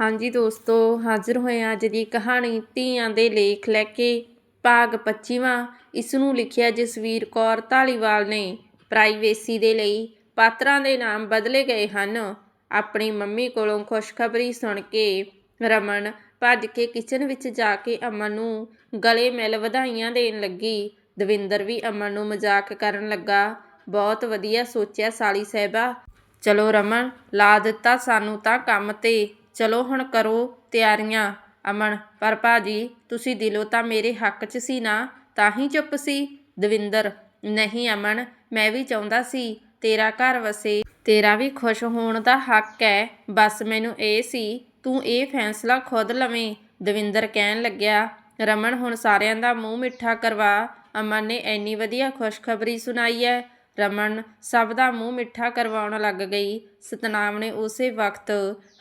ਹਾਂਜੀ ਦੋਸਤੋ, ਹਾਜ਼ਰ ਹੋਏ ਅੱਜ ਦੀ ਕਹਾਣੀ ਧੀਆਂ ਦੇ ਲੇਖ ਲੈ ਕੇ। ਭਾਗ 25ਵਾਂ ਇਸ ਨੂੰ ਲਿਖਿਆ ਜਸਵੀਰ ਕੌਰ ਢਾਲੀਵਾਲ ਨੇ। ਪ੍ਰਾਈਵੇਸੀ ਦੇ ਲਈ ਪਾਤਰਾਂ ਦੇ ਨਾਮ ਬਦਲੇ ਗਏ ਹਨ। ਆਪਣੀ ਮੰਮੀ ਕੋਲੋਂ ਖੁਸ਼ਖਬਰੀ ਸੁਣ ਕੇ ਰਮਨ ਭੱਜ ਕੇ ਕਿਚਨ ਵਿੱਚ ਜਾ ਕੇ ਅਮਨ ਨੂੰ ਗਲੇ ਮਿਲ ਵਧਾਈਆਂ ਦੇਣ ਲੱਗੀ। ਦਵਿੰਦਰ ਵੀ ਅਮਨ ਨੂੰ ਮਜ਼ਾਕ ਕਰਨ ਲੱਗਾ। ਬਹੁਤ ਵਧੀਆ ਸੋਚਿਆ ਸਾਲੀ ਸਾਹਿਬਾ। ਚਲੋ ਰਮਨ, ਲਾ ਦਿੱਤਾ ਸਾਨੂੰ ਤਾਂ ਕੰਮ ਤੇ। ਚਲੋ ਹੁਣ ਕਰੋ ਤਿਆਰੀਆਂ। ਅਮਨ, ਪਰ ਭਾਜੀ, ਤੁਸੀਂ ਦਿਲੋਂ ਤਾਂ ਮੇਰੇ ਹੱਕ 'ਚ ਸੀ ਨਾ? ਤਾਂ ਹੀ ਚੁੱਪ ਸੀ। ਦਵਿੰਦਰ, ਨਹੀਂ ਅਮਨ, ਮੈਂ ਵੀ ਚਾਹੁੰਦਾ ਸੀ ਤੇਰਾ ਘਰ ਵਸੇ। ਤੇਰਾ ਵੀ ਖੁਸ਼ ਹੋਣ ਦਾ ਹੱਕ ਹੈ ਬਸ ਮੈਨੂੰ ਇਹ ਸੀ, ਤੂੰ ਇਹ ਫੈਸਲਾ ਖੁਦ ਲਵੇਂ। ਦਵਿੰਦਰ ਕਹਿਣ ਲੱਗਿਆ, ਰਮਨ ਹੁਣ ਸਾਰਿਆਂ ਦਾ ਮੂੰਹ ਮਿੱਠਾ ਕਰਵਾ। ਅਮਨ ਨੇ ਐਨੀ ਵਧੀਆ ਖੁਸ਼ਖਬਰੀ ਸੁਣਾਈ ਹੈ ਰਮਨ ਸਭ ਦਾ ਮੂੰਹ ਮਿੱਠਾ ਕਰਵਾਉਣ ਲੱਗ ਗਈ। ਸਤਨਾਮ ਨੇ ਉਸੇ ਵਕਤ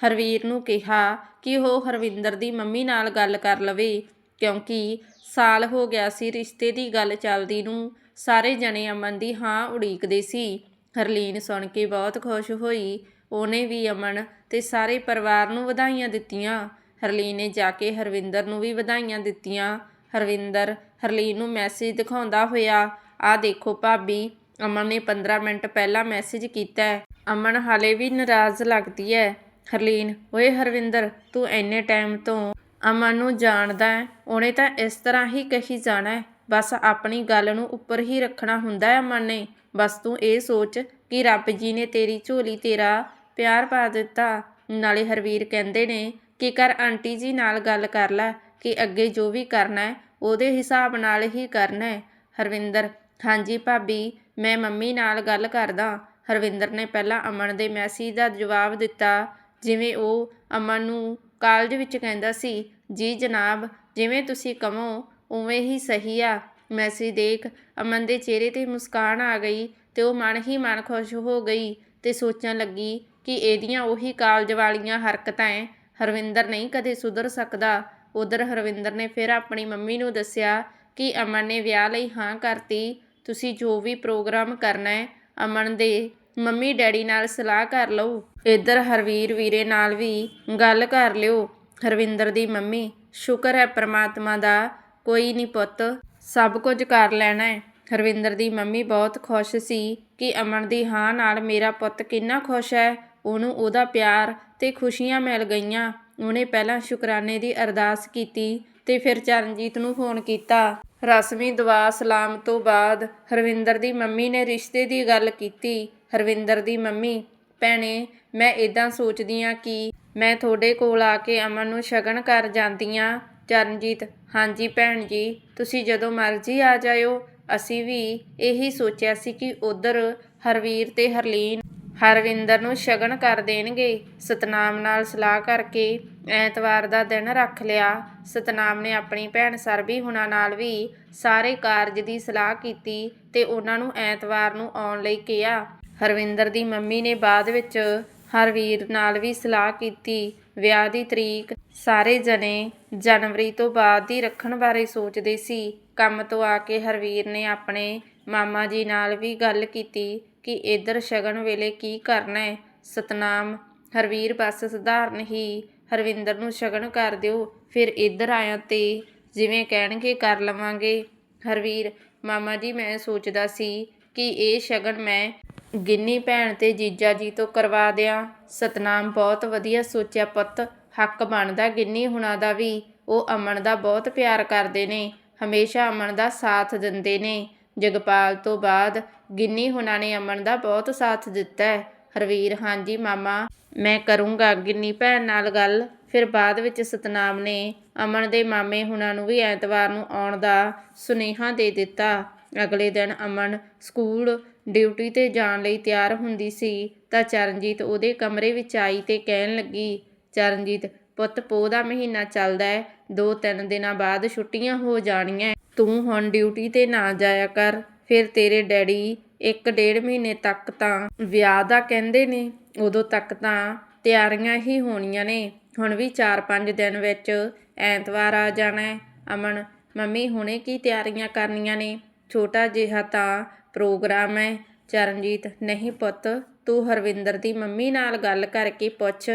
ਹਰਵੀਰ ਨੂੰ ਕਿਹਾ ਕਿ ਉਹ ਹਰਵਿੰਦਰ ਦੀ ਮੰਮੀ ਨਾਲ ਗੱਲ ਕਰ ਲਵੇ, ਕਿਉਂਕਿ ਸਾਲ ਹੋ ਗਿਆ ਸੀ ਰਿਸ਼ਤੇ ਦੀ ਗੱਲ ਚੱਲਦੀ ਨੂੰ। ਸਾਰੇ ਜਣੇ ਅਮਨ ਦੀ ਹਾਂ ਉਡੀਕਦੇ ਸੀ। ਹਰਲੀਨ ਸੁਣ ਕੇ ਬਹੁਤ ਖੁਸ਼ ਹੋਈ। ਉਹਨੇ ਵੀ ਅਮਨ ਤੇ ਸਾਰੇ ਪਰਿਵਾਰ ਨੂੰ ਵਧਾਈਆਂ ਦਿੱਤੀਆਂ। ਹਰਲੀਨ ਨੇ ਜਾ ਕੇ ਹਰਵਿੰਦਰ ਨੂੰ ਵੀ ਵਧਾਈਆਂ ਦਿੱਤੀਆਂ। ਹਰਵਿੰਦਰ ਹਰਲੀਨ ਨੂੰ ਮੈਸੇਜ ਦਿਖਾਉਂਦਾ ਹੋਇਆ ਆ ਦੇਖੋ ਭਾਬੀ ਅਮਨ ਨੇ 15 ਮਿੰਟ ਪਹਿਲਾਂ ਮੈਸੇਜ ਕੀਤਾ ਹੈ। ਅਮਨ ਹਾਲੇ ਵੀ ਨਾਰਾਜ਼ ਲੱਗਦੀ ਹੈ। ਹਰਲੀਨ, ਓਏ ਹਰਵਿੰਦਰ, ਤੂੰ ਇੰਨੇ ਟਾਈਮ ਤੋਂ ਅਮਨ ਨੂੰ ਜਾਣਦਾ ਹੈ। ਉਹਨੇ ਤਾਂ ਇਸ ਤਰ੍ਹਾਂ ਹੀ ਕਹੀ ਜਾਣਾ ਹੈ। ਬਸ ਆਪਣੀ ਗੱਲ ਨੂੰ ਉੱਪਰ ਹੀ ਰੱਖਣਾ ਹੁੰਦਾ ਹੈ ਅਮਨ ਨੇ। ਬਸ ਤੂੰ ਇਹ ਸੋਚ ਕਿ ਰੱਬ ਜੀ ਨੇ ਤੇਰੀ ਝੋਲੀ ਤੇਰਾ ਪਿਆਰ ਪਾ ਦਿੱਤਾ। ਨਾਲੇ ਹਰਵੀਰ ਕਹਿੰਦੇ ਨੇ ਕਿ ਕਰ ਆਂਟੀ ਜੀ ਨਾਲ ਗੱਲ ਕਰ ਲੈ ਕਿ ਅੱਗੇ ਜੋ ਵੀ ਕਰਨਾ ਹੈ, ਉਹਦੇ ਹਿਸਾਬ ਨਾਲ ਹੀ ਕਰਨਾ ਹੈ। ਹਰਵਿੰਦਰ, ਹਾਂਜੀ ਭਾਬੀ ਮੈਂ ਮੰਮੀ ਨਾਲ ਗੱਲ ਕਰਦਾ, ਹਰਵਿੰਦਰ ਨੇ ਪਹਿਲਾਂ ਅਮਨ ਦੇ ਮੈਸੇਜ ਦਾ ਜਵਾਬ ਦਿੱਤਾ, ਜਿਵੇਂ ਉਹ ਅਮਨ ਨੂੰ ਕਾਲਜ ਵਿੱਚ ਕਹਿੰਦਾ ਸੀ, ਜੀ ਜਨਾਬ, ਜਿਵੇਂ ਤੁਸੀਂ ਕਹੋ, ਉਵੇਂ ਹੀ ਸਹੀ ਆ। ਮੈਸੇਜ ਦੇਖ ਅਮਨ ਦੇ ਚਿਹਰੇ ਤੇ ਮੁਸਕਾਨ ਆ ਗਈ ਤੇ ਉਹ ਮਨ ਹੀ ਮਨ ਖੁਸ਼ ਹੋ ਗਈ ਤੇ ਸੋਚਣ ਲੱਗੀ ਕਿ ਇਹਦੀਆਂ ਉਹੀ ਕਾਲਜ ਵਾਲੀਆਂ ਹਰਕਤਾਂ ਐ। ਹਰਵਿੰਦਰ ਨਹੀਂ ਕਦੇ ਸੁਧਰ ਸਕਦਾ। ਉਧਰ ਹਰਵਿੰਦਰ ਨੇ ਫਿਰ ਆਪਣੀ ਮੰਮੀ ਨੂੰ ਦੱਸਿਆ ਕਿ ਅਮਨ ਨੇ ਵਿਆਹ ਲਈ ਹਾਂ ਕਰਤੀ ਤੁਸੀਂ ਜੋ ਵੀ ਪ੍ਰੋਗਰਾਮ ਕਰਨਾ ਹੈ, ਅਮਨ ਦੇ ਮੰਮੀ ਡੈਡੀ ਨਾਲ ਸਲਾਹ ਕਰ ਲਓ। ਇੱਧਰ ਹਰਵੀਰ ਵੀਰੇ ਨਾਲ ਵੀ ਗੱਲ ਕਰ ਲਿਓ। ਹਰਵਿੰਦਰ ਦੀ ਮੰਮੀ, ਸ਼ੁਕਰ ਹੈ ਪ੍ਰਮਾਤਮਾ ਦਾ ਕੋਈ ਨਹੀਂ ਪੁੱਤ, ਸਭ ਕੁਝ ਕਰ ਲੈਣਾ ਹੈ। ਹਰਵਿੰਦਰ ਦੀ ਮੰਮੀ ਬਹੁਤ ਖੁਸ਼ ਸੀ ਕਿ ਅਮਨ ਦੀ ਹਾਂ ਨਾਲ ਮੇਰਾ ਪੁੱਤ ਕਿੰਨਾ ਖੁਸ਼ ਹੈ। ਉਹਨੂੰ ਉਹਦਾ ਪਿਆਰ ਤੇ ਖੁਸ਼ੀਆਂ ਮਿਲ ਗਈਆਂ। ਉਹਨੇ ਪਹਿਲਾਂ ਸ਼ੁਕਰਾਨੇ ਦੀ ਅਰਦਾਸ ਕੀਤੀ ਤੇ ਫਿਰ ਚਰਨਜੀਤ ਨੂੰ ਫੋਨ ਕੀਤਾ। ਰਸਮੀ ਦੁਆ ਸਲਾਮ ਤੋਂ ਬਾਅਦ ਹਰਵਿੰਦਰ ਦੀ ਮੰਮੀ ਨੇ ਰਿਸ਼ਤੇ ਦੀ ਗੱਲ ਕੀਤੀ। ਹਰਵਿੰਦਰ ਦੀ ਮੰਮੀ, ਭੈਣੇ, ਮੈਂ ਇਦਾਂ ਸੋਚਦੀ ਆ ਕਿ ਮੈਂ ਤੁਹਾਡੇ ਕੋਲ ਆ ਕੇ ਅਮਨ ਨੂੰ ਸ਼ਗਨ ਕਰ ਜਾਂਦੀ ਆ। ਚਰਨਜੀਤ, ਹਾਂਜੀ ਭੈਣ ਜੀ, ਤੁਸੀਂ ਜਦੋਂ ਮਰਜ਼ੀ ਆ ਜਾਇਓ। ਅਸੀਂ ਵੀ ਇਹੀ ਸੋਚਿਆ ਸੀ ਕਿ ਉਧਰ ਹਰਵੀਰ ਤੇ ਹਰਲੀਨ ਹਰਵਿੰਦਰ ਨੂੰ ਸ਼ਗਨ ਕਰ ਦੇਣਗੇ। ਸਤਨਾਮ ਨਾਲ ਸਲਾਹ ਕਰਕੇ ਐਤਵਾਰ ਦਾ ਦਿਨ ਰੱਖ ਲਿਆ। ਸਤਨਾਮ ਨੇ ਆਪਣੀ ਭੈਣ ਸਰਬੀ ਹੁਣਾਂ ਨਾਲ ਵੀ ਸਾਰੇ ਕਾਰਜ ਦੀ ਸਲਾਹ ਕੀਤੀ ਤੇ ਉਹਨਾਂ ਨੂੰ ਐਤਵਾਰ ਨੂੰ ਆਉਣ ਲਈ ਕਿਹਾ। ਹਰਵਿੰਦਰ ਦੀ ਮੰਮੀ ਨੇ ਬਾਅਦ ਵਿੱਚ ਹਰਵੀਰ ਨਾਲ ਵੀ ਸਲਾਹ ਕੀਤੀ। ਵਿਆਹ ਦੀ ਤਰੀਕ ਸਾਰੇ ਜਣੇ ਜਨਵਰੀ ਤੋਂ ਬਾਅਦ ਦੀ ਰੱਖਣ ਬਾਰੇ ਸੋਚਦੇ ਸੀ। ਕੰਮ ਤੋਂ ਆ ਕੇ ਹਰਵੀਰ ਨੇ ਆਪਣੇ ਮਾਮਾ ਜੀ ਨਾਲ ਵੀ ਗੱਲ ਕੀਤੀ ਕਿ ਇੱਧਰ ਸ਼ਗਨ ਵੇਲੇ ਕੀ ਕਰਨਾ ਹੈ? ਸਤਨਾਮ, ਹਰਵੀਰ ਬਸ ਸਧਾਰਨ ਹੀ ਹਰਵਿੰਦਰ ਨੂੰ ਸ਼ਗਨ ਕਰ ਦਿਓ, ਫਿਰ ਇੱਧਰ ਆਇਆ ਤੇ ਜਿਵੇਂ ਕਹਿਣਗੇ ਕਰ ਲਵਾਂਗੇ। ਹਰਵੀਰ, ਮਾਮਾ ਜੀ ਮੈਂ ਸੋਚਦਾ ਸੀ ਕਿ ਇਹ ਸ਼ਗਨ ਮੈਂ ਗਿੰਨੀ ਭੈਣ ਤੇ ਜੀਜਾ ਜੀ ਤੋਂ ਕਰਵਾ ਦਿਆਂ। ਸਤਨਾਮ ਬਹੁਤ ਵਧੀਆ ਸੋਚਿਆ ਪੁੱਤ, ਹੱਕ ਬਣਦਾ ਗਿੰਨੀ ਹੁਣਾਂ ਦਾ ਵੀ। ਉਹ ਅਮਨ ਦਾ ਬਹੁਤ ਪਿਆਰ ਕਰਦੇ ਨੇ, ਹਮੇਸ਼ਾ ਅਮਨ ਦਾ ਸਾਥ ਦਿੰਦੇ ਨੇ। ਜਗਪਾਲ ਤੋਂ ਬਾਅਦ ਗਿੰਨੀ ਹੁਣਾਂ ਨੇ ਅਮਨ ਦਾ ਬਹੁਤ ਸਾਥ ਦਿੱਤਾ ਹੈ। ਹਰਵੀਰ, ਹਾਂਜੀ ਮਾਮਾ, ਮੈਂ ਕਰੂੰਗਾ ਗਿੰਨੀ ਭੈਣ ਨਾਲ ਗੱਲ। ਫਿਰ ਬਾਅਦ ਵਿੱਚ ਸਤਨਾਮ ਨੇ ਅਮਨ ਦੇ ਮਾਮੇ ਹੁਣਾਂ ਨੂੰ ਵੀ ਐਤਵਾਰ ਨੂੰ ਆਉਣ ਦਾ ਸੁਨੇਹਾ ਦੇ ਦਿੱਤਾ। ਅਗਲੇ ਦਿਨ ਅਮਨ ਸਕੂਲ ਡਿਊਟੀ ਤੇ ਜਾਣ ਲਈ ਤਿਆਰ ਹੁੰਦੀ ਸੀ ਤਾਂ ਚਰਨਜੀਤ ਉਹਦੇ ਕਮਰੇ ਵਿੱਚ ਆਈ ਤੇ ਕਹਿਣ ਲੱਗੀ, ਚਰਨਜੀਤ, ਪੁੱਤ ਪੋਹ ਦਾ ਮਹੀਨਾ ਚੱਲਦਾ ਹੈ, ਦੋ ਤਿੰਨ ਦਿਨਾਂ ਬਾਅਦ ਛੁੱਟੀਆਂ ਹੋ ਜਾਣੀਆਂ ਤੂੰ ਹੁਣ ਡਿਊਟੀ ਤੇ ਨਾ ਜਾਇਆ ਕਰ। ਫਿਰ ਤੇਰੇ ਡੈਡੀ ਇੱਕ ਡੇਢ ਮਹੀਨੇ ਤੱਕ ਤਾਂ ਵਿਆਹ ਦਾ ਕਹਿੰਦੇ ਨੇ। ਉਦੋਂ ਤੱਕ ਤਾਂ ਤਿਆਰੀਆਂ ਹੀ ਹੋਣੀਆਂ ਨੇ। ਹੁਣ ਵੀ 4-5 ਦਿਨ ਵਿੱਚ ਐਤਵਾਰ ਆ ਜਾਣਾ ਅਮਨ, ਮੰਮੀ ਹੁਣੇ ਕੀ ਤਿਆਰੀਆਂ ਕਰਨੀਆਂ ਨੇ? ਛੋਟਾ ਜਿਹਾ ਤਾਂ ਪ੍ਰੋਗਰਾਮ ਹੈ। ਚਰਨਜੀਤ, ਨਹੀਂ ਪੁੱਤ, ਤੂੰ ਹਰਵਿੰਦਰ ਦੀ ਮੰਮੀ ਨਾਲ ਗੱਲ ਕਰਕੇ ਪੁੱਛ,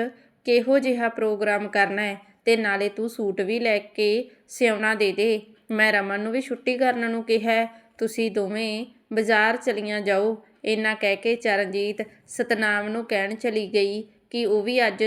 ਕਿਹੋ ਜਿਹਾ ਪ੍ਰੋਗਰਾਮ ਕਰਨਾ ਹੈ ਤੇ ਨਾਲੇ ਤੂੰ ਸੂਟ ਵੀ ਲੈ ਕੇ ਸਿਉਣਾ ਦੇ ਦੇ। ਮੈਂ ਰਮਨ ਨੂੰ ਵੀ ਛੁੱਟੀ ਕਰਨ ਨੂੰ ਕਿਹਾ, ਤੁਸੀਂ ਦੋਵੇਂ ਬਾਜ਼ਾਰ ਚਲੀਆਂ ਜਾਓ। ਇੰਨਾ ਕਹਿ ਕੇ ਚਰਨਜੀਤ ਸਤਨਾਮ ਨੂੰ ਕਹਿਣ ਚਲੀ ਗਈ ਕਿ ਉਹ ਵੀ ਅੱਜ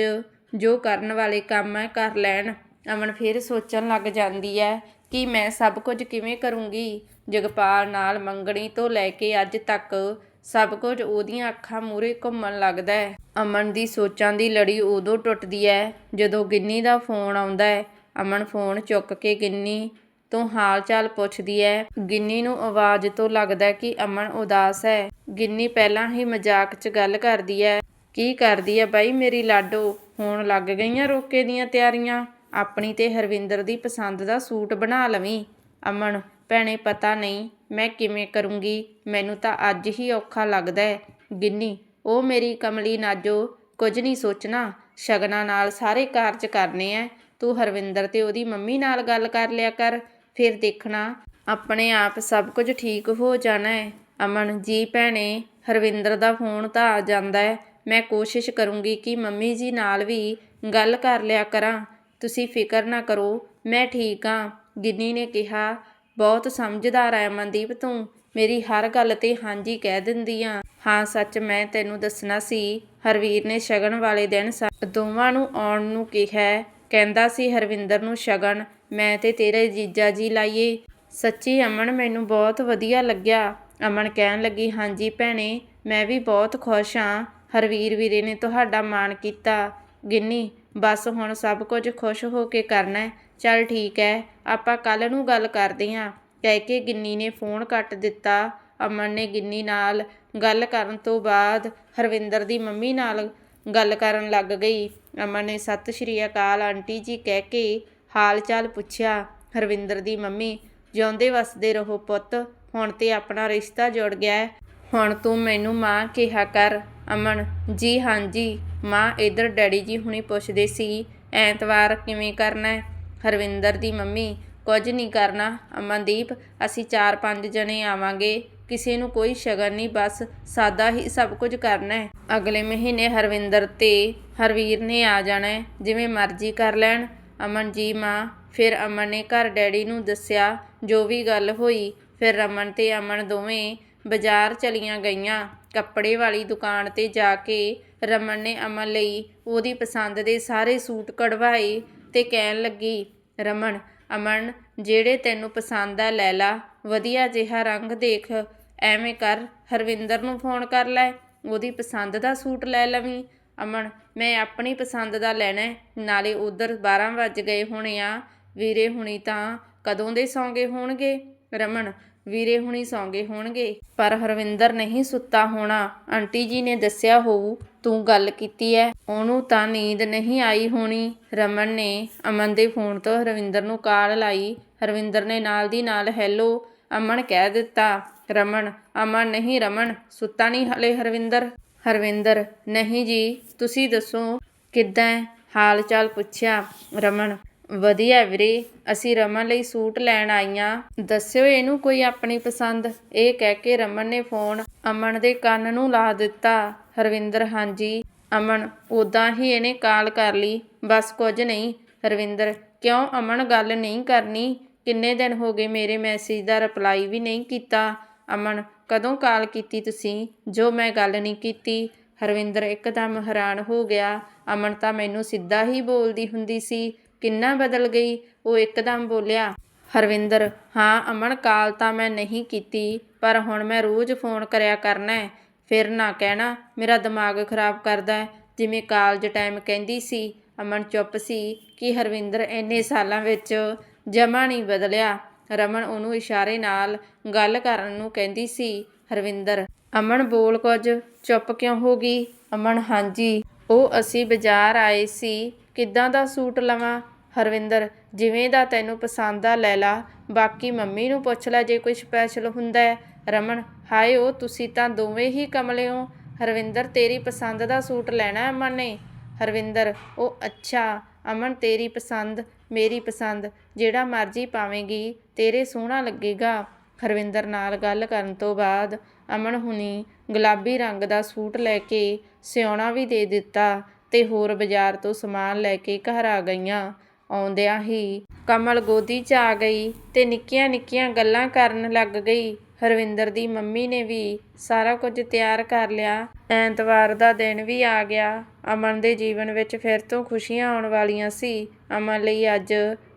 ਜੋ ਕਰਨ ਵਾਲੇ ਕੰਮ ਹੈ ਕਰ ਲੈਣ। ਅਮਨ ਫਿਰ ਸੋਚਣ ਲੱਗ ਜਾਂਦੀ ਹੈ ਕਿ ਮੈਂ ਸਭ ਕੁਝ ਕਿਵੇਂ ਕਰੂੰਗੀ? ਜਗਪਾਲ ਨਾਲ ਮੰਗਣੀ ਤੋਂ ਲੈ ਕੇ ਅੱਜ ਤੱਕ ਸਭ ਕੁਝ ਉਹਦੀਆਂ ਅੱਖਾਂ ਮੂਹਰੇ ਘੁੰਮਣ ਲੱਗਦਾ ਹੈ। ਅਮਨ ਦੀ ਸੋਚਾਂ ਦੀ ਲੜੀ ਉਦੋਂ ਟੁੱਟਦੀ ਹੈ ਜਦੋਂ ਗਿੰਨੀ ਦਾ ਫੋਨ ਆਉਂਦਾ ਹੈ। ਅਮਨ ਫੋਨ ਚੁੱਕ ਕੇ ਗਿੰਨੀ ਤੋਂ ਹਾਲ ਚਾਲ ਪੁੱਛਦੀ ਹੈ ਗਿੰਨੀ ਨੂੰ ਆਵਾਜ਼ ਤੋਂ ਲੱਗਦਾ ਕਿ ਅਮਨ ਉਦਾਸ ਹੈ ਗਿੰਨੀ ਪਹਿਲਾਂ ਹੀ ਮਜ਼ਾਕ 'ਚ ਗੱਲ ਕਰਦੀ ਹੈ ਕੀ ਕਰਦੀ ਹੈ ਬਾਈ ਮੇਰੀ ਲਾਡੋ? ਹੋਣ ਲੱਗ ਗਈਆਂ ਰੋਕੇ ਦੀਆਂ ਤਿਆਰੀਆਂ। ਆਪਣੀ ਤੇ ਹਰਵਿੰਦਰ ਦੀ ਪਸੰਦ ਦਾ ਸੂਟ ਬਣਾ ਲਵੀਂ। ਅਮਨ, ਭੈਣੇ ਪਤਾ ਨਹੀਂ, ਮੈਂ ਕਿਵੇਂ ਕਰੂੰਗੀ? ਮੈਨੂੰ ਤਾਂ ਅੱਜ ਹੀ ਔਖਾ ਲੱਗਦਾ ਹੈ ਗਿੰਨੀ, ਉਹ ਮੇਰੀ ਕਮਲੀ ਨਾਜੋ, ਕੁਝ ਨਹੀਂ ਸੋਚਣਾ। ਸ਼ਗਨਾਂ ਨਾਲ ਸਾਰੇ ਕਾਰਜ ਕਰਨੇ ਐ। ਤੂੰ ਹਰਵਿੰਦਰ ਤੇ ਉਹਦੀ ਮੰਮੀ ਨਾਲ ਗੱਲ ਕਰ ਲਿਆ ਕਰ। ਫਿਰ ਦੇਖਣਾ, ਆਪਣੇ ਆਪ ਸਭ ਕੁਝ ਠੀਕ ਹੋ ਜਾਣਾ ਹੈ। ਅਮਨ, ਜੀ ਭੈਣੇ, ਹਰਵਿੰਦਰ ਦਾ ਫੋਨ ਤਾਂ ਆ ਜਾਂਦਾ ਹੈ। ਮੈਂ ਕੋਸ਼ਿਸ਼ ਕਰੂੰਗੀ ਕਿ ਮੰਮੀ ਜੀ ਨਾਲ ਵੀ ਗੱਲ ਕਰ ਲਿਆ ਕਰਾਂ। ਤੁਸੀਂ ਫਿਕਰ ਨਾ ਕਰੋ, ਮੈਂ ਠੀਕ ਹਾਂ। ਗਿੰਨੀ ਨੇ ਕਿਹਾ, ਬਹੁਤ ਸਮਝਦਾਰ ਹੈ ਮਨਦੀਪ ਤੂੰ। ਮੇਰੀ ਹਰ ਗੱਲ ਤੇ ਹਾਂਜੀ ਕਹਿ ਦਿੰਦੀ ਆ ਹਾਂ, ਸੱਚ ਮੈਂ ਤੈਨੂੰ ਦੱਸਣਾ ਸੀ, ਹਰਵੀਰ ਨੇ ਸ਼ਗਨ ਵਾਲੇ ਦਿਨ ਸਾ- ਦੋਵਾਂ ਨੂੰ ਆਉਣ ਨੂੰ ਕਿਹਾ। ਕਹਿੰਦਾ ਸੀ ਹਰਵਿੰਦਰ ਨੂੰ ਸ਼ਗਨ ਮੈਂ ਤੇ ਤੇਰੇ ਜੀਜਾ ਜੀ ਲਾਈਏ। ਸੱਚੀ ਅਮਨ ਮੈਨੂੰ ਬਹੁਤ ਵਧੀਆ ਲੱਗਿਆ। ਅਮਨ ਕਹਿਣ ਲੱਗੀ, ਹਾਂਜੀ ਭੈਣੇ, ਮੈਂ ਵੀ ਬਹੁਤ ਖੁਸ਼ ਹਾਂ ਹਰਵੀਰ ਵੀਰੇ ਨੇ ਤੁਹਾਡਾ ਮਾਣ ਕੀਤਾ। ਗਿੰਨੀ, ਬਸ ਹੁਣ ਸਭ ਕੁਝ ਖੁਸ਼ ਹੋ ਕੇ ਕਰਨਾ ਚੱਲ ਠੀਕ ਹੈ, ਆਪਾਂ ਕੱਲ ਨੂੰ ਗੱਲ ਕਰਦੇ ਹਾਂ ਕਹਿ ਕੇ ਗਿੰਨੀ ਨੇ ਫੋਨ ਕੱਟ ਦਿੱਤਾ। ਅਮਨ ਨੇ ਗਿੰਨੀ ਨਾਲ ਗੱਲ ਕਰਨ ਤੋਂ ਬਾਅਦ ਹਰਵਿੰਦਰ ਦੀ ਮੰਮੀ ਨਾਲ ਗੱਲ ਕਰਨ ਲੱਗ ਗਈ। ਅਮਨ ਨੇ, ਸਤਿ ਸ਼੍ਰੀ ਅਕਾਲ ਆਂਟੀ ਜੀ, ਕਹਿ ਕੇ ਹਾਲ ਚਾਲ ਪੁੱਛਿਆ, ਹਰਵਿੰਦਰ ਦੀ ਮੰਮੀ, ਜਿਉਂਦੇ ਵਸਦੇ ਰਹੋ ਪੁੱਤ, ਹੁਣ ਤੇ ਆਪਣਾ ਰਿਸ਼ਤਾ ਜੁੜ ਗਿਆ ਹੈ। ਹੁਣ ਤੂੰ ਮੈਨੂੰ ਮਾਂ ਕਿਹਾ ਕਰ, ਅਮਨ। ਜੀ ਹਾਂਜੀ ਮਾਂ ਇਧਰ ਡੈਡੀ ਜੀ ਹੁਣੀ ਪੁੱਛਦੇ ਸੀ, ਐਤਵਾਰ ਕਿਵੇਂ ਕਰਨਾ ਹੈ? ਹਰਵਿੰਦਰ ਦੀ ਮੰਮੀ, ਕੁਝ ਨਹੀਂ ਕਰਨਾ, ਅਮਨਦੀਪ, ਅਸੀਂ 4-5 ਜਣੇ ਆਵਾਂਗੇ, ਕਿਸੇ ਨੂੰ ਕੋਈ ਸ਼ਗਨ ਨਹੀਂ, ਬਸ ਸਾਦਾ ਹੀ ਸਭ ਕੁਝ ਕਰਨਾ ਹੈ। ਅਗਲੇ ਮਹੀਨੇ ਹਰਵਿੰਦਰ ਤੇ ਹਰਵੀਰ ਨੇ ਆ ਜਾਣਾ ਜਿਵੇਂ ਮਰਜ਼ੀ ਕਰ ਲੈਣ। ਅਮਨ ਜੀ ਮਾਂ। ਫਿਰ ਅਮਨ ਨੇ ਘਰ ਡੈਡੀ ਨੂੰ ਦੱਸਿਆ, ਜੋ ਵੀ ਗੱਲ ਹੋਈ, ਫਿਰ ਰਮਨ ਤੇ ਅਮਨ ਦੋਵੇਂ ਬਾਜ਼ਾਰ ਚਲੀਆਂ ਗਈਆਂ। ਕੱਪੜੇ ਵਾਲੀ ਦੁਕਾਨ ਤੇ ਜਾ ਕੇ ਰਮਨ ਨੇ ਅਮਨ ਲਈ ਉਹਦੀ ਪਸੰਦ ਦੇ ਸਾਰੇ ਸੂਟ ਕਢਵਾਏ ਤੇ ਕਹਿਣ ਲੱਗੀ, ਰਮਨ, ਅਮਨ, ਜਿਹੜੇ ਤੈਨੂੰ ਪਸੰਦ ਆ ਲੈ ਲਾ। ਵਧੀਆ ਜਿਹਾ ਰੰਗ ਦੇਖ। ਐਵੇਂ ਕਰ, ਹਰਵਿੰਦਰ ਨੂੰ ਫੋਨ ਕਰ ਲੈ। ਉਹਦੀ ਪਸੰਦ ਦਾ ਸੂਟ ਲੈ ਲਵੀਂ। ਅਮਨ ਮੈਂ ਆਪਣੀ ਪਸੰਦ ਦਾ ਲੈਣਾ ਨਾਲੇ ਉਧਰ 12 ਵੱਜ ਗਏ ਹੋਣੇ ਆ। ਵੀਰੇ ਹੁਣੀ ਤਾਂ ਕਦੋਂ ਦੇ ਸੌਂਗੇ ਹੋਣਗੇ? ਰਮਨ, ਵੀਰੇ ਹੁਣੀ ਸੌਂਗੇ ਹੋਣਗੇ। ਪਰ ਹਰਵਿੰਦਰ ਨਹੀਂ ਸੁੱਤਾ ਹੋਣਾ। ਆਂਟੀ ਜੀ ਨੇ ਦੱਸਿਆ ਹੋਊ, ਤੂੰ ਗੱਲ ਕੀਤੀ ਐ। ਉਹਨੂੰ ਤਾਂ ਨੀਂਦ ਨਹੀਂ ਆਈ ਹੋਣੀ। ਰਮਨ ਨੇ ਅਮਨ ਦੇ ਫੋਨ ਤੋਂ ਹਰਵਿੰਦਰ ਨੂੰ ਕਾਲ ਲਾਈ। ਹਰਵਿੰਦਰ ਨੇ ਨਾਲ ਦੀ ਨਾਲ ਹੈਲੋ, ਅਮਨ ਕਹਿ ਦਿੱਤਾ। ਰਮਨ, ਅਮਨ ਨਹੀਂ ਰਮਨ, ਸੁੱਤਾ ਨਹੀਂ ਹਲੇ ਹਰਵਿੰਦਰ। ਹਰਵਿੰਦਰ, ਨਹੀਂ ਜੀ, ਤੁਸੀਂ ਦੱਸੋ ਕਿੱਦਾਂ ਹਾਲ ਚਾਲ ਪੁੱਛਿਆ ਰਮਨ। ਵਧੀਆ ਵੀਰੇ, ਅਸੀਂ ਰਮਨ ਲਈ ਸੂਟ ਲੈਣ ਆਈਆਂ। ਦੱਸਿਓ ਇਹਨੂੰ ਕੋਈ ਆਪਣੀ ਪਸੰਦ। ਇਹ ਕਹਿ ਕੇ ਰਮਨ ਨੇ ਫੋਨ ਅਮਨ ਦੇ ਕੰਨ ਨੂੰ ਲਾ ਦਿੱਤਾ। ਹਰਵਿੰਦਰ ਹਾਂਜੀ ਅਮਨ ਉਦਾਂ ਹੀ ਇਹਨੇ ਕਾਲ ਕਰ ਲਈ। ਬਸ ਕੁਝ ਨਹੀਂ। ਹਰਵਿੰਦਰ, ਕਿਉਂ ਅਮਨ ਗੱਲ ਨਹੀਂ ਕਰਨੀ? ਕਿੰਨੇ ਦਿਨ ਹੋ ਗਏ ਮੇਰੇ ਮੈਸੇਜ ਦਾ ਰਿਪਲਾਈ ਵੀ ਨਹੀਂ ਕੀਤਾ। ਅਮਨ, ਕਦੋਂ ਕਾਲ ਕੀਤੀ ਤੁਸੀਂ? ਜੋ ਮੈਂ ਗੱਲ ਨਹੀਂ ਕੀਤੀ। ਹਰਵਿੰਦਰ ਇੱਕਦਮ ਹੈਰਾਨ ਹੋ ਗਿਆ। ਅਮਨ ਤਾਂ ਮੈਨੂੰ ਸਿੱਧਾ ਹੀ ਬੋਲਦੀ ਹੁੰਦੀ ਸੀ, ਕਿੰਨਾ ਬਦਲ ਗਈ? ਉਹ ਇੱਕਦਮ ਬੋਲਿਆ, ਹਰਵਿੰਦਰ, ਹਾਂ, ਅਮਨ, ਕਾਲ ਤਾਂ ਮੈਂ ਨਹੀਂ ਕੀਤੀ, ਪਰ ਹੁਣ ਮੈਂ ਰੋਜ਼ ਫੋਨ ਕਰਿਆ ਕਰਨਾ ਫਿਰ ਨਾ ਕਹਿਣਾ, ਮੇਰਾ ਦਿਮਾਗ ਖਰਾਬ ਕਰਦਾ ਜਿਵੇਂ ਕਾਲਜ ਟਾਈਮ ਕਹਿੰਦੀ ਸੀ। ਅਮਨ ਚੁੱਪ ਸੀ ਕਿ ਹਰਵਿੰਦਰ ਇੰਨੇ ਸਾਲਾਂ ਵਿੱਚ ਜਮਾ ਨਹੀਂ ਬਦਲਿਆ। ਰਮਨ ਉਹਨੂੰ ਇਸ਼ਾਰੇ ਨਾਲ ਗੱਲ ਕਰਨ ਨੂੰ ਕਹਿੰਦੀ ਸੀ, ਹਰਵਿੰਦਰ, ਅਮਨ ਬੋਲ ਕੁਝ ਚੁੱਪ ਕਿਉਂ ਹੋ ਗਈ? ਅਮਨ, ਹਾਂਜੀ, ਉਹ ਅਸੀਂ ਬਾਜ਼ਾਰ ਆਏ ਸੀ, ਕਿੱਦਾਂ ਦਾ ਸੂਟ ਲਵਾਂ? ਹਰਵਿੰਦਰ, ਜਿਵੇਂ ਦਾ ਤੈਨੂੰ ਪਸੰਦ ਆ, ਲੈ ਲਾ, ਬਾਕੀ ਮੰਮੀ ਨੂੰ ਪੁੱਛ ਲੈ ਜੇ ਕੋਈ ਸਪੈਸ਼ਲ ਹੁੰਦਾ ਹੈ। ਰਮਨ, ਹਾਏ ਉਹ ਤੁਸੀਂ ਤਾਂ ਦੋਵੇਂ ਹੀ ਕਮਲੇ ਹੋ। ਹਰਵਿੰਦਰ, ਤੇਰੀ ਪਸੰਦ ਦਾ ਸੂਟ ਲੈਣਾ ਅਮਨ ਨੇ? ਹਰਵਿੰਦਰ, ਉਹ ਅੱਛਾ, ਅਮਨ ਤੇਰੀ ਪਸੰਦ ਮੇਰੀ ਪਸੰਦ। ਜਿਹੜਾ ਮਰਜ਼ੀ ਪਾਵੇਂਗੀ, ਤੇਰੇ ਸੋਹਣਾ ਲੱਗੇਗਾ। ਹਰਵਿੰਦਰ ਨਾਲ ਗੱਲ ਕਰਨ ਤੋਂ ਬਾਅਦ ਅਮਨ ਹੁਣੀ ਗੁਲਾਬੀ ਰੰਗ ਦਾ ਸੂਟ ਲੈ ਕੇ ਸਿਉਣਾ ਵੀ ਦੇ ਦਿੱਤਾ ਤੇ ਹੋਰ ਬਾਜ਼ਾਰ ਤੋਂ ਸਮਾਨ ਲੈ ਕੇ ਘਰ ਆ ਗਈਆਂ। ਆਉਂਦਿਆਂ ਹੀ ਕਮਲ ਗੋਦੀ 'ਚ ਆ ਗਈ ਤੇ ਨਿੱਕੀਆਂ ਨਿੱਕੀਆਂ ਗੱਲਾਂ ਕਰਨ ਲੱਗ ਗਈ। ਹਰਵਿੰਦਰ ਦੀ ਮੰਮੀ ਨੇ ਵੀ ਸਾਰਾ ਕੁਝ ਤਿਆਰ ਕਰ ਲਿਆ। ਐਤਵਾਰ ਦਾ ਦਿਨ ਵੀ ਆ ਗਿਆ। ਅਮਨ ਦੇ ਜੀਵਨ ਵਿੱਚ ਫਿਰ ਤੋਂ ਖੁਸ਼ੀਆਂ ਆਉਣ ਵਾਲੀਆਂ ਸੀ। ਅਮਨ ਲਈ ਅੱਜ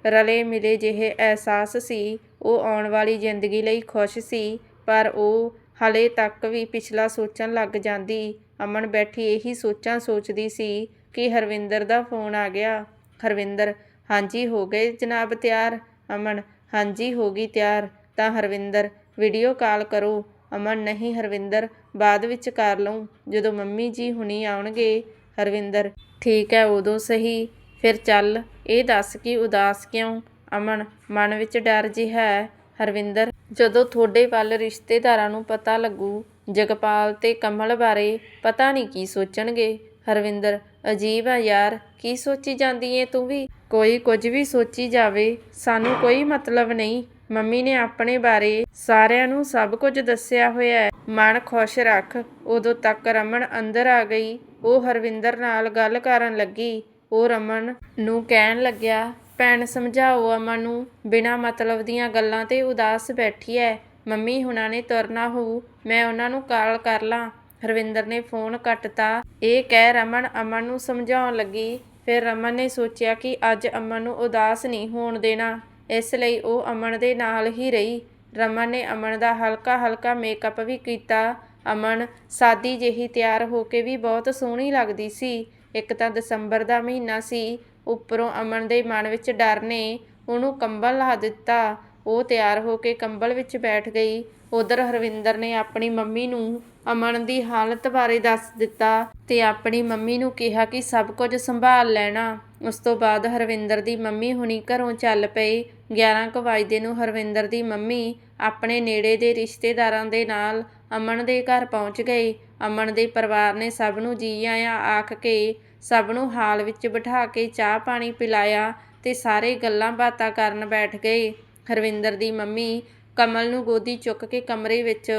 ਰਲੇ ਮਿਲੇ ਜਿਹੇ ਅਹਿਸਾਸ ਸੀ। ਉਹ ਆਉਣ ਵਾਲੀ ਜ਼ਿੰਦਗੀ ਲਈ ਖੁਸ਼ ਸੀ, ਪਰ ਉਹ ਹਲੇ ਤੱਕ ਵੀ ਪਿਛਲਾ ਸੋਚਣ ਲੱਗ ਜਾਂਦੀ। ਅਮਨ ਬੈਠੀ ਇਹੀ ਸੋਚਾਂ ਸੋਚਦੀ ਸੀ ਕਿ ਹਰਵਿੰਦਰ ਦਾ ਫੋਨ ਆ ਗਿਆ। ਹਰਵਿੰਦਰ, ਹਾਂਜੀ, ਹੋ ਗਏ ਜਨਾਬ ਤਿਆਰ? ਅਮਨ, ਹਾਂਜੀ, ਹੋ ਗਈ ਤਿਆਰ। ਤਾਂ ਹਰਵਿੰਦਰ, ਵੀਡੀਓ ਕਾਲ ਕਰੋ। ਅਮਨ, ਨਹੀਂ ਹਰਵਿੰਦਰ, ਬਾਅਦ ਵਿੱਚ ਕਰ ਲਊ। ਜਦੋਂ ਮੰਮੀ ਜੀ ਹੁਣੀ ਆਉਣਗੇ ਹਰਵਿੰਦਰ। ਠੀਕ ਹੈ, ਉਦੋਂ ਸਹੀ। ਫਿਰ ਚੱਲ। ਇਹ ਦੱਸ ਕਿ ਉਦਾਸ ਕਿਉਂ? ਅਮਨ, ਮਨ ਵਿੱਚ ਡਰ ਜਿਹਾ ਹੈ। ਹਰਵਿੰਦਰ, ਜਦੋਂ ਤੁਹਾਡੇ ਵੱਲ ਰਿਸ਼ਤੇਦਾਰਾਂ ਨੂੰ ਪਤਾ ਲੱਗੂ, ਜਗਪਾਲ ਤੇ ਕਮਲ ਬਾਰੇ ਪਤਾ ਨਹੀਂ ਕੀ ਸੋਚਣਗੇ। ਹਰਵਿੰਦਰ, ਅਜੀਬ ਆ ਯਾਰ, ਕੀ ਸੋਚੀ ਜਾਂਦੀ ਏ ਤੂੰ ਵੀ? ਕੋਈ ਕੁਝ ਵੀ ਸੋਚੀ ਜਾਵੇ, ਸਾਨੂੰ ਕੋਈ ਮਤਲਬ ਨਹੀਂ। ਮੰਮੀ ਨੇ ਆਪਣੇ ਬਾਰੇ ਸਾਰਿਆਂ ਨੂੰ ਸਭ ਕੁਝ ਦੱਸਿਆ ਹੋਇਆ ਹੈ। ਮਨ ਖੁਸ਼ ਰੱਖ। ਉਦੋਂ ਤੱਕ ਰਮਨ ਅੰਦਰ ਆ ਗਈ। ਉਹ ਹਰਵਿੰਦਰ ਨਾਲ ਗੱਲ ਕਰਨ ਲੱਗੀ। ਉਹ ਰਮਨ ਨੂੰ ਕਹਿਣ ਲੱਗਿਆ, ਭੈਣ, ਸਮਝਾਓ ਅਮਨ ਨੂੰ, ਬਿਨਾਂ ਮਤਲਬ ਦੀਆਂ ਗੱਲਾਂ ਤੇ ਉਦਾਸ ਬੈਠੀ ਐ। ਮੰਮੀ ਹੁਣਾਂ ਨੇ ਤੁਰਨਾ ਹੋਊ, ਮੈਂ ਉਹਨਾਂ ਨੂੰ ਕਾਲ ਕਰ ਲਾਂ। ਹਰਵਿੰਦਰ ਨੇ ਫੋਨ ਕੱਟਤਾ। ਇਹ ਕਹਿ ਰਮਨ ਅਮਨ ਨੂੰ ਸਮਝਾਉਣ ਲੱਗੀ। ਫਿਰ ਰਮਨ ਨੇ ਸੋਚਿਆ ਕਿ ਅੱਜ ਅਮਨ ਨੂੰ ਉਦਾਸ ਨਹੀਂ ਹੋਣ ਦੇਣਾ। ਇਸ ਲਈ ਉਹ ਅਮਨ ਦੇ ਨਾਲ ਹੀ ਰਹੀ। ਰਮਨ ਨੇ ਅਮਨ ਦਾ ਹਲਕਾ ਹਲਕਾ ਮੇਕਅਪ ਵੀ ਕੀਤਾ। ਅਮਨ, ਸਾਦੀ ਜਿਹੀ ਤਿਆਰ ਹੋ ਕੇ ਵੀ ਬਹੁਤ ਸੋਹਣੀ ਲੱਗਦੀ ਸੀ। ਇੱਕ ਤਾਂ ਦਸੰਬਰ ਦਾ ਮਹੀਨਾ ਸੀ। ਉੱਪਰੋਂ ਅਮਨ ਦੇ ਮਨ ਵਿੱਚ ਡਰ ਨੇ। ਉਹਨੂੰ ਕੰਬਲ ਲਾ ਦਿੱਤਾ। ਉਹ ਤਿਆਰ ਹੋ ਕੇ ਕੰਬਲ ਵਿੱਚ ਬੈਠ ਗਈ। ਉਧਰ ਹਰਵਿੰਦਰ ਨੇ ਆਪਣੀ ਮੰਮੀ ਨੂੰ ਅਮਨ ਦੀ ਹਾਲਤ ਬਾਰੇ ਦੱਸ ਦਿੱਤਾ ਤੇ ਆਪਣੀ ਮੰਮੀ ਨੂੰ ਕਿਹਾ ਕਿ ਸਭ ਕੁਝ ਸੰਭਾਲ ਲੈਣਾ। ਉਸ ਤੋਂ ਬਾਅਦ ਹਰਵਿੰਦਰ ਦੀ ਮੰਮੀ ਹੁਣੀ ਘਰੋਂ ਚੱਲ ਪਏ 11 ਕੁ ਵਜੇ ਨੂੰ ਹਰਵਿੰਦਰ ਦੀ ਮੰਮੀ ਆਪਣੇ ਨੇੜੇ ਦੇ ਰਿਸ਼ਤੇਦਾਰਾਂ ਦੇ ਨਾਲ ਅਮਨ ਦੇ ਘਰ ਪਹੁੰਚ ਗਏ ਅਮਨ ਦੇ ਪਰਿਵਾਰ ਨੇ ਸਭ ਨੂੰ ਜੀ ਆਇਆਂ ਆਖ ਕੇ ਸਭ ਨੂੰ ਹਾਲ ਵਿੱਚ ਬਿਠਾ ਕੇ ਚਾਹ ਪਾਣੀ ਪਿਲਾਇਆ ਤੇ ਸਾਰੇ ਗੱਲਾਂ ਬਾਤਾਂ ਕਰਨ ਬੈਠ ਗਏ। ਹਰਵਿੰਦਰ ਦੀ ਮੰਮੀ ਕਮਲ ਨੂੰ ਗੋਦੀ ਚੁੱਕ ਕੇ ਕਮਰੇ ਵਿੱਚ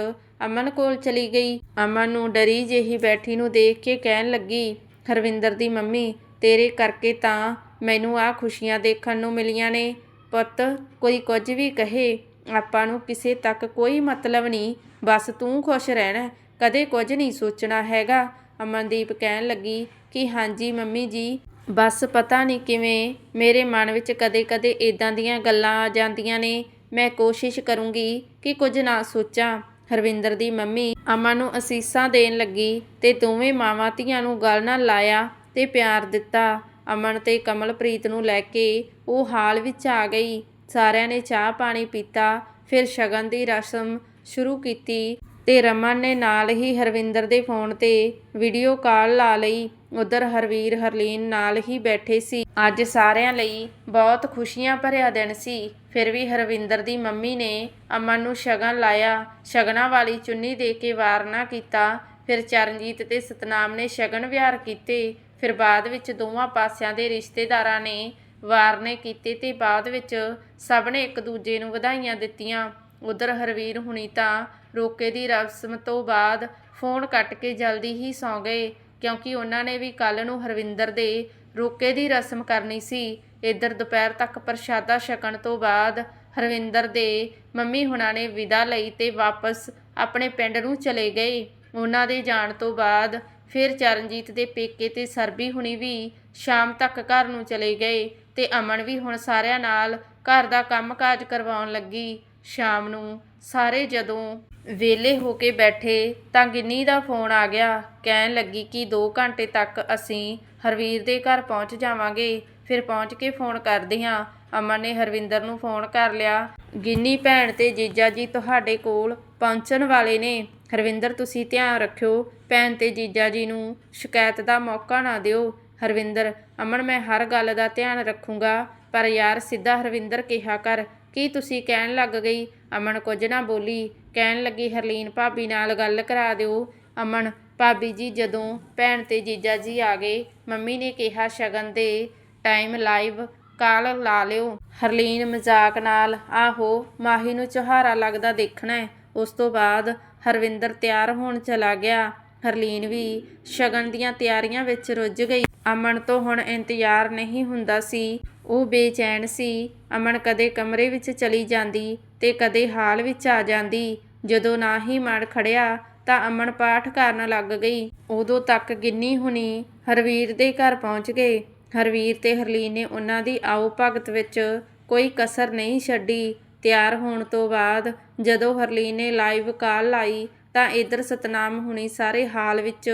ਅਮਨ ਕੋਲ ਚਲੀ ਗਈ। ਅਮਨ ਨੂੰ ਡਰੀ ਜਿਹੀ ਬੈਠੀ ਨੂੰ ਦੇਖ ਕੇ ਕਹਿਣ ਲੱਗੀ, ਹਰਵਿੰਦਰ ਦੀ ਮੰਮੀ, ਤੇਰੇ ਕਰਕੇ ਤਾਂ ਮੈਨੂੰ ਆ ਖੁਸ਼ੀਆਂ ਦੇਖਣ ਨੂੰ ਮਿਲੀਆਂ ਨੇ। ਪੁੱਤ, ਕੋਈ ਕੁਝ ਵੀ ਕਹੇ, ਆਪਾਂ ਨੂੰ ਕਿਸੇ ਤੱਕ ਕੋਈ ਮਤਲਬ ਨਹੀਂ। ਬਸ ਤੂੰ ਖੁਸ਼ ਰਹਿਣਾ, ਕਦੇ ਕੁਝ ਨਹੀਂ ਸੋਚਣਾ ਹੈਗਾ। ਅਮਨਦੀਪ ਕਹਿਣ ਲੱਗੀ ਕਿ ਹਾਂਜੀ ਮੰਮੀ ਜੀ। ਬਸ ਪਤਾ ਨਹੀਂ ਕਿਵੇਂ, ਮੇਰੇ ਮਨ ਵਿੱਚ ਕਦੇ-ਕਦੇ ਇਦਾਂ ਦੀਆਂ ਗੱਲਾਂ ਆ ਜਾਂਦੀਆਂ ਨੇ। ਮੈਂ ਕੋਸ਼ਿਸ਼ ਕਰੂੰਗੀ ਕਿ ਕੁਝ ਨਾ ਸੋਚਾਂ। ਹਰਵਿੰਦਰ ਦੀ ਮੰਮੀ ਅਮਨ ਨੂੰ ਅਸੀਸਾਂ ਦੇਣ ਲੱਗੀ ਤੇ ਦੋਵੇਂ ਮਾਵਾਂ ਧੀਆਂ ਨੂੰ ਗਲ ਨਾਲ ਲਾਇਆ ਤੇ ਪਿਆਰ ਦਿੱਤਾ। ਅਮਨ ਤੇ ਕਮਲਪ੍ਰੀਤ ਨੂੰ ਲੈ ਕੇ ਉਹ ਹਾਲ ਵਿੱਚ ਆ ਗਈ। ਸਾਰਿਆਂ ਨੇ ਚਾਹ ਪਾਣੀ ਪੀਤਾ, ਫਿਰ ਸ਼ਗਨ ਦੀ ਰਸਮ ਸ਼ੁਰੂ ਕੀਤੀ ਤੇ ਰਮਨ ਨੇ ਨਾਲ ਹੀ ਹਰਵਿੰਦਰ ਦੇ ਫੋਨ ਤੇ ਵੀਡੀਓ ਕਾਲ ਲਾ ਲਈ। ਉਧਰ ਹਰਵੀਰ, ਹਰਲੀਨ ਨਾਲ ਹੀ ਬੈਠੇ ਸੀ। ਅੱਜ ਸਾਰਿਆਂ ਲਈ ਬਹੁਤ ਖੁਸ਼ੀਆਂ ਭਰਿਆ ਦਿਨ ਸੀ। ਫਿਰ ਵੀ ਹਰਵਿੰਦਰ ਦੀ ਮੰਮੀ ਨੇ ਅਮਨ ਨੂੰ ਸ਼ਗਨ ਲਾਇਆ। ਸ਼ਗਨਾਂ ਵਾਲੀ ਚੁੰਨੀ ਦੇ ਕੇ ਵਾਰਨਾ ਕੀਤਾ। ਫਿਰ ਚਰਨਜੀਤ ਤੇ ਸਤਨਾਮ ਨੇ ਸ਼ਗਨ ਵਿਹਾਰ ਕੀਤੇ। ਫਿਰ ਬਾਅਦ ਵਿੱਚ ਦੋਵਾਂ ਪਾਸਿਆਂ ਦੇ ਰਿਸ਼ਤੇਦਾਰਾਂ ਨੇ ਵਾਰਨੇ ਕੀਤੇ ਤੇ ਬਾਅਦ ਵਿੱਚ ਸਭ ਨੇ ਇੱਕ ਦੂਜੇ ਨੂੰ ਵਧਾਈਆਂ ਦਿੱਤੀਆਂ। ਉਧਰ ਹਰਵੀਰ ਹੁਣੀ ਤਾਂ ਰੋਕੇ ਦੀ ਰਸਮ ਤੋਂ ਬਾਅਦ ਫੋਨ ਕੱਟ ਕੇ ਜਲਦੀ ਹੀ ਸੌਂ ਗਏ, ਕਿਉਂਕਿ ਉਹਨਾਂ ਨੇ ਵੀ ਕੱਲ ਨੂੰ ਹਰਵਿੰਦਰ ਦੇ ਰੋਕੇ ਦੀ ਰਸਮ ਕਰਨੀ ਸੀ। ਇੱਧਰ ਦੁਪਹਿਰ ਤੱਕ ਪ੍ਰਸ਼ਾਦਾ ਛਕਣ ਤੋਂ ਬਾਅਦ ਹਰਵਿੰਦਰ ਦੇ ਮੰਮੀ ਹੁਣਾਂ ਨੇ ਵਿਦਾ ਲਈ ਤੇ ਵਾਪਸ ਆਪਣੇ ਪਿੰਡ ਨੂੰ ਚਲੇ ਗਏ। ਉਹਨਾਂ ਦੇ ਜਾਣ ਤੋਂ ਬਾਅਦ ਫਿਰ ਚਰਨਜੀਤ ਦੇ ਪੇਕੇ ਤੇ ਸਰਬੀ ਹੁਣੀ ਵੀ ਸ਼ਾਮ ਤੱਕ ਘਰ ਨੂੰ ਚਲੇ ਗਏ ਤੇ ਅਮਨ ਵੀ ਹੁਣ ਸਾਰਿਆਂ ਨਾਲ ਘਰ ਦਾ ਕੰਮਕਾਜ ਕਰਵਾਉਣ ਲੱਗੀ। ਸ਼ਾਮ ਨੂੰ ਸਾਰੇ ਜਦੋਂ ਵਿਹਲੇ ਹੋ ਕੇ ਬੈਠੇ ਤਾਂ ਗਿੰਨੀ ਦਾ ਫੋਨ ਆ ਗਿਆ, ਕਹਿਣ ਲੱਗੀ ਕਿ 2 ਘੰਟੇ ਤੱਕ ਅਸੀਂ ਹਰਵੀਰ ਦੇ ਘਰ ਪਹੁੰਚ ਜਾਵਾਂਗੇ। ਫਿਰ ਪਹੁੰਚ ਕੇ ਫੋਨ ਕਰਦੇ ਹਾਂ। ਅਮਨ ਨੇ ਹਰਵਿੰਦਰ ਨੂੰ ਫੋਨ ਕਰ ਲਿਆ। ਗਿੰਨੀ ਭੈਣ ਤੇ ਜੀਜਾ ਜੀ ਤੁਹਾਡੇ ਕੋਲ ਪਹੁੰਚਣ ਵਾਲੇ ਨੇ। ਹਰਵਿੰਦਰ, ਤੁਸੀਂ ਧਿਆਨ ਰੱਖਿਓ, ਭੈਣ ਤੇ ਜੀਜਾ ਜੀ ਨੂੰ ਸ਼ਿਕਾਇਤ ਦਾ ਮੌਕਾ ਨਾ ਦਿਓ। ਹਰਵਿੰਦਰ, ਅਮਨ, ਮੈਂ ਹਰ ਗੱਲ ਦਾ ਧਿਆਨ ਰੱਖੂੰਗਾ, ਪਰ ਯਾਰ, ਸਿੱਧਾ ਹਰਵਿੰਦਰ ਕਿਹਾ ਕਰ ਕੀ ਤੁਸੀਂ ਕਹਿਣ ਲੱਗ ਗਈ? ਅਮਨ ਕੁਝ ਨਾ ਬੋਲੀ। ਕਹਿਣ ਲੱਗੀ, ਹਰਲੀਨ ਭਾਬੀ ਨਾਲ ਗੱਲ ਕਰਾ ਦਿਓ। ਅਮਨ, ਭਾਬੀ ਜੀ ਜਦੋਂ ਭੈਣ ਤੇ ਜੀਜਾ ਜੀ ਆ ਗਏ, ਮੰਮੀ ਨੇ ਕਿਹਾ, ਸ਼ਗਨ ਦੇ ਟਾਈਮ ਲਾਈਵ ਕਾਲ ਲਾ ਲਿਓ। ਹਰਲੀਨ ਮਜ਼ਾਕ ਨਾਲ, ਆਹੋ, ਮਾਹੀ ਨੂੰ ਚੁਹਾਰਾ ਲੱਗਦਾ ਦੇਖਣਾ ਉਸ ਤੋਂ ਬਾਅਦ ਹਰਵਿੰਦਰ ਤਿਆਰ ਹੋਣ ਚਲਾ ਗਿਆ। ਹਰਲੀਨ ਵੀ ਸ਼ਗਨ ਦੀਆਂ ਤਿਆਰੀਆਂ ਵਿੱਚ ਰੁੱਝ ਗਈ। ਅਮਨ ਤੋਂ ਹੁਣ ਇੰਤਜ਼ਾਰ ਨਹੀਂ ਹੁੰਦਾ ਸੀ। ਉਹ ਬੇਚੈਨ ਸੀ। ਅਮਨ ਕਦੇ ਕਮਰੇ ਵਿੱਚ ਚਲੀ ਜਾਂਦੀ ਤੇ ਕਦੇ ਹਾਲ ਵਿੱਚ ਆ ਜਾਂਦੀ। ਜਦੋਂ ਨਾ ਹੀ ਮਨ ਖੜਿਆ ਤਾਂ ਅਮਨ ਪਾਠ ਕਰਨ ਲੱਗ ਗਈ। ਉਦੋਂ ਤੱਕ ਗਿੰਨੀ ਹੁਣੀ ਹਰਵੀਰ ਦੇ ਘਰ ਪਹੁੰਚ ਗਏ। ਹਰਵੀਰ ਤੇ ਹਰਲੀਨ ਨੇ ਉਹਨਾਂ ਦੀ ਆਓ ਭਗਤ ਵਿੱਚ ਕੋਈ ਕਸਰ ਨਹੀਂ ਛੱਡੀ। ਤਿਆਰ ਹੋਣ ਤੋਂ ਬਾਅਦ ਜਦੋਂ ਹਰਲੀਨ ਨੇ ਲਾਈਵ ਕਾਲ ਲਾਈ ਤਾਂ ਇਧਰ ਸਤਨਾਮ ਹੁਣੀ ਸਾਰੇ ਹਾਲ ਵਿੱਚ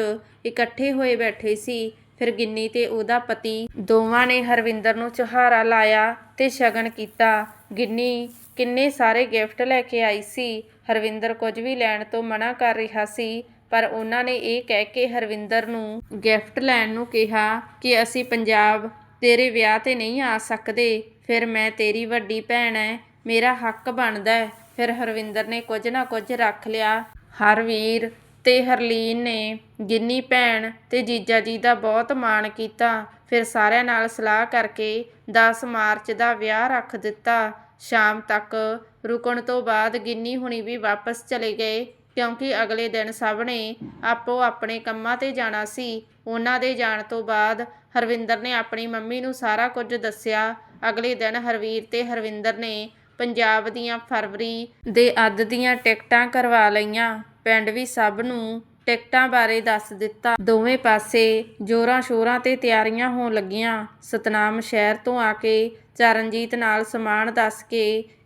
ਇਕੱਠੇ ਹੋਏ ਬੈਠੇ ਸੀ। ਫਿਰ ਗਿੰਨੀ ਤੇ ਉਹਦਾ ਪਤੀ ਦੋਵਾਂ ਨੇ ਹਰਵਿੰਦਰ ਨੂੰ ਚੁਹਾਰਾ ਲਾਇਆ ਤੇ ਸ਼ਗਨ ਕੀਤਾ। ਗਿੰਨੀ ਕਿੰਨੇ ਸਾਰੇ ਗਿਫਟ ਲੈ ਕੇ ਆਈ ਸੀ। ਹਰਵਿੰਦਰ ਕੁਝ ਵੀ ਲੈਣ ਤੋਂ ਮਨਾ ਕਰ ਰਿਹਾ ਸੀ, ਪਰ ਉਹਨਾਂ ਨੇ ਇਹ ਕਹਿ ਕੇ ਹਰਵਿੰਦਰ ਨੂੰ ਗਿਫਟ ਲੈਣ ਨੂੰ ਕਿਹਾ ਕਿ ਅਸੀਂ ਪੰਜਾਬ ਤੇਰੇ ਵਿਆਹ ਤੇ ਨਹੀਂ ਆ ਸਕਦੇ। ਫਿਰ ਮੈਂ ਤੇਰੀ ਵੱਡੀ ਭੈਣ ਐ, ਮੇਰਾ ਹੱਕ ਬਣਦਾ ਫਿਰ ਹਰਵਿੰਦਰ ਨੇ ਕੁਝ ਨਾ ਕੁਝ ਰੱਖ ਲਿਆ ਹਰਵੀਰ ਤੇ ਹਰਲੀਨ ਨੇ ਗਿੰਨੀ ਭੈਣ ਤੇ ਜੀਜਾ ਜੀ ਦਾ ਬਹੁਤ ਮਾਣ ਕੀਤਾ। ਫਿਰ ਸਾਰਿਆਂ ਨਾਲ ਸਲਾਹ ਕਰਕੇ 10 ਮਾਰਚ ਦਾ ਵਿਆਹ ਰੱਖ ਦਿੱਤਾ। ਸ਼ਾਮ ਤੱਕ ਰੁਕਣ ਤੋਂ ਬਾਅਦ ਗਿੰਨੀ ਹੁਣੀ ਵੀ ਵਾਪਸ ਚਲੇ ਗਏ ਕਿਉਂਕਿ ਅਗਲੇ ਦਿਨ ਸਭ ਨੇ ਆਪੋ ਆਪਣੇ ਕੰਮਾਂ ਤੇ ਜਾਣਾ ਸੀ। ਉਹਨਾਂ ਦੇ ਜਾਣ ਤੋਂ ਬਾਅਦ ਹਰਵਿੰਦਰ ਨੇ ਆਪਣੀ ਮੰਮੀ ਨੂੰ ਸਾਰਾ ਕੁਝ ਦੱਸਿਆ। ਅਗਲੇ ਦਿਨ ਹਰਵੀਰ ਤੇ ਹਰਵਿੰਦਰ ਨੇ ਪੰਜਾਬ ਦੀਆਂ ਫਰਵਰੀ ਦੇ ਅੱਧ ਦੀਆਂ ਟਿਕਟਾਂ ਕਰਵਾ ਲਈਆਂ। ਪਿੰਡ ਵੀ ਸਭ ਨੂੰ ਟਿਕਟਾਂ ਬਾਰੇ ਦੱਸ ਦਿੱਤਾ। ਦੋਵੇਂ ਪਾਸੇ ਜੋਰਾਂ ਸ਼ੋਰਾਂ ਤੇ ਤਿਆਰੀਆਂ ਹੋਣ ਲੱਗੀਆਂ। ਸਤਨਾਮ ਸ਼ਹਿਰ ਤੋਂ ਆ ਕੇ ਚਰਨਜੀਤ ਨਾਲ ਸਮਾਨ ਦੱਸ ਕੇ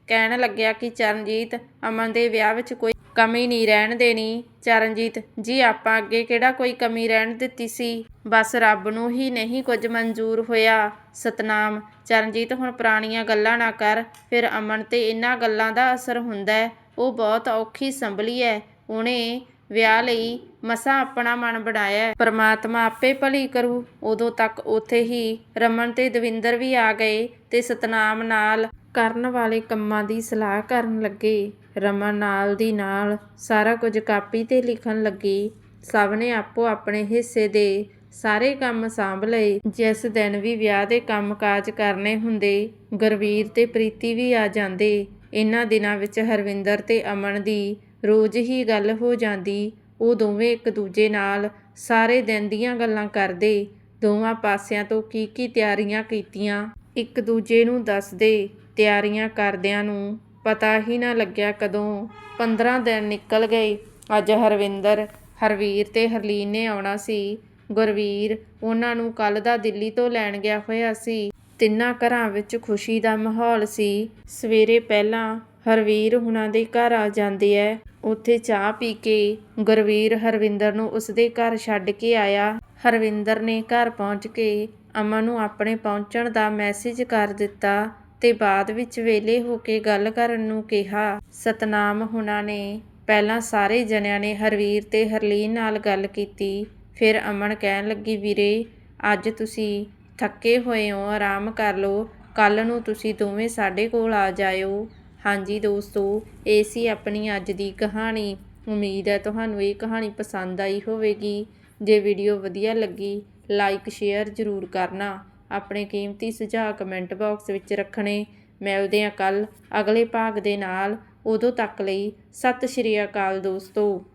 ਕਹਿਣ ਲੱਗਿਆ ਕਿ ਚਰਨਜੀਤ ਅਮਨ ਦੇ ਵਿਆਹ ਵਿੱਚ ਕੋਈ ਕਮੀ ਨਹੀਂ ਰਹਿਣ ਦੇਣੀ ਚਰਨਜੀਤ, ਜੀ ਆਪਾਂ ਅੱਗੇ ਕਿਹੜਾ ਕੋਈ ਕਮੀ ਰਹਿਣ ਦਿੱਤੀ ਸੀ? ਬਸ ਰੱਬ ਨੂੰ ਹੀ ਨਹੀਂ ਕੁਝ ਮਨਜ਼ੂਰ ਹੋਇਆ। ਸਤਨਾਮ, ਚਰਨਜੀਤ ਹੁਣ ਪੁਰਾਣੀਆਂ ਗੱਲਾਂ ਨਾ ਕਰ। ਫਿਰ ਅਮਨ ਤੇ ਇਹਨਾਂ ਗੱਲਾਂ ਦਾ ਅਸਰ ਹੁੰਦਾ ਉਹ ਬਹੁਤ ਔਖੀ ਸੰਭਲੀ ਹੈ। ਉਹਨੇ ਵਿਆਹ ਲਈ ਮਸਾਂ ਆਪਣਾ ਮਨ ਬਣਾਇਆ ਪਰਮਾਤਮਾ ਆਪੇ ਭਲੀ ਕਰੂ। ਉਦੋਂ ਤੱਕ ਉੱਥੇ ਹੀ ਰਮਨ ਤੇ ਦਵਿੰਦਰ ਵੀ ਆ ਗਏ ਤੇ ਸਤਨਾਮ ਨਾਲ ਕਰਨ ਵਾਲੇ ਕੰਮਾਂ ਦੀ ਸਲਾਹ ਕਰਨ ਲੱਗੇ। ਰਮਨ ਨਾਲ ਦੀ ਨਾਲ ਸਾਰਾ ਕੁਝ ਕਾਪੀ ਤੇ ਲਿਖਣ ਲੱਗੀ। ਸਭ ਨੇ ਆਪੋ ਆਪਣੇ ਹਿੱਸੇ ਦੇ ਸਾਰੇ ਕੰਮ ਸਾਂਭ ਲਏ। ਜਿਸ ਦਿਨ ਵੀ ਵਿਆਹ ਦੇ ਕੰਮ ਕਾਜ ਕਰਨੇ ਹੁੰਦੇ, ਗੁਰਵੀਰ ਤੇ ਪ੍ਰੀਤੀ ਵੀ ਆ ਜਾਂਦੇ। ਇਹਨਾਂ ਦਿਨਾਂ ਵਿੱਚ ਹਰਵਿੰਦਰ ਤੇ ਅਮਨ ਦੀ ਰੋਜ਼ ਹੀ ਗੱਲ ਹੋ ਜਾਂਦੀ। ਉਹ ਦੋਵੇਂ ਇੱਕ ਦੂਜੇ ਨਾਲ ਸਾਰੇ ਦਿਨ ਦੀਆਂ ਗੱਲਾਂ ਕਰਦੇ। ਦੋਵਾਂ ਪਾਸਿਆਂ ਤੋਂ ਕੀ ਕੀ ਤਿਆਰੀਆਂ ਕੀਤੀਆਂ, ਇੱਕ ਦੂਜੇ ਨੂੰ ਦੱਸਦੇ। ਤਿਆਰੀਆਂ ਕਰਦਿਆਂ ਨੂੰ ਪਤਾ ਹੀ ਨਾ ਲੱਗਿਆ ਕਦੋਂ 15 ਦਿਨ ਨਿਕਲ ਗਏ। ਅੱਜ ਹਰਵਿੰਦਰ, ਹਰਵੀਰ ਤੇ ਹਰਲੀਨ ਨੇ ਆਉਣਾ ਸੀ। ਗੁਰਵੀਰ ਉਹਨਾਂ ਨੂੰ ਕੱਲ ਦਾ ਦਿੱਲੀ ਤੋਂ ਲੈਣ ਗਿਆ ਹੋਇਆ ਸੀ। ਤਿੰਨਾਂ ਘਰਾਂ ਵਿੱਚ ਖੁਸ਼ੀ ਦਾ ਮਾਹੌਲ ਸੀ। ਸਵੇਰੇ ਪਹਿਲਾਂ ਹਰਵੀਰ ਹੁਣਾਂ ਦੇ ਘਰ ਆ ਜਾਂਦੇ ਐ। ਉੱਥੇ ਚਾਹ ਪੀ ਕੇ ਗੁਰਵੀਰ ਹਰਵਿੰਦਰ ਨੂੰ ਉਸਦੇ ਘਰ ਛੱਡ ਕੇ ਆਇਆ। ਹਰਵਿੰਦਰ ਨੇ ਘਰ ਪਹੁੰਚ ਕੇ ਅਮਨ ਨੂੰ ਆਪਣੇ ਪਹੁੰਚਣ ਦਾ ਮੈਸੇਜ ਕਰ ਦਿੱਤਾ। ਤੇ ਬਾਅਦ ਵਿੱਚ ਵਿਹਲੇ ਹੋ ਕੇ ਗੱਲ ਕਰਨ ਨੂੰ ਕਿਹਾ। ਸਤਨਾਮ ਹੁਣਾਂ ਨੇ ਪਹਿਲਾਂ ਸਾਰੇ ਜਣਿਆਂ ਨੇ ਹਰਵੀਰ ਤੇ ਹਰਲੀਨ ਨਾਲ ਗੱਲ ਕੀਤੀ। ਫਿਰ ਅਮਨ ਕਹਿਣ ਲੱਗੀ, ਵੀਰੇ, ਅੱਜ ਤੁਸੀਂ ਥੱਕੇ ਹੋਏ ਹੋ, ਆਰਾਮ ਕਰ ਲਓ। ਕੱਲ੍ਹ ਨੂੰ ਤੁਸੀਂ ਦੋਵੇਂ ਸਾਡੇ ਕੋਲ ਆ ਜਾਇਓ। ਹਾਂਜੀ ਦੋਸਤੋ, ਇਹ ਸੀ ਆਪਣੀ ਅੱਜ ਦੀ ਕਹਾਣੀ। ਉਮੀਦ ਹੈ ਤੁਹਾਨੂੰ ਇਹ ਕਹਾਣੀ ਪਸੰਦ ਆਈ ਹੋਵੇਗੀ। ਜੇ ਵੀਡੀਓ ਵਧੀਆ ਲੱਗੀ, ਲਾਈਕ, ਸ਼ੇਅਰ ਜ਼ਰੂਰ ਕਰਨਾ। ਆਪਣੇ ਕੀਮਤੀ ਸੁਝਾਅ ਕਮੈਂਟ ਬਾਕਸ ਵਿੱਚ ਰੱਖਣੇ। ਮਿਲਦੇ ਹਾਂ ਕੱਲ ਅਗਲੇ ਭਾਗ ਦੇ ਨਾਲ ਉਦੋਂ ਤੱਕ ਲਈ ਸਤਿ ਸ਼੍ਰੀ ਅਕਾਲ ਦੋਸਤੋ।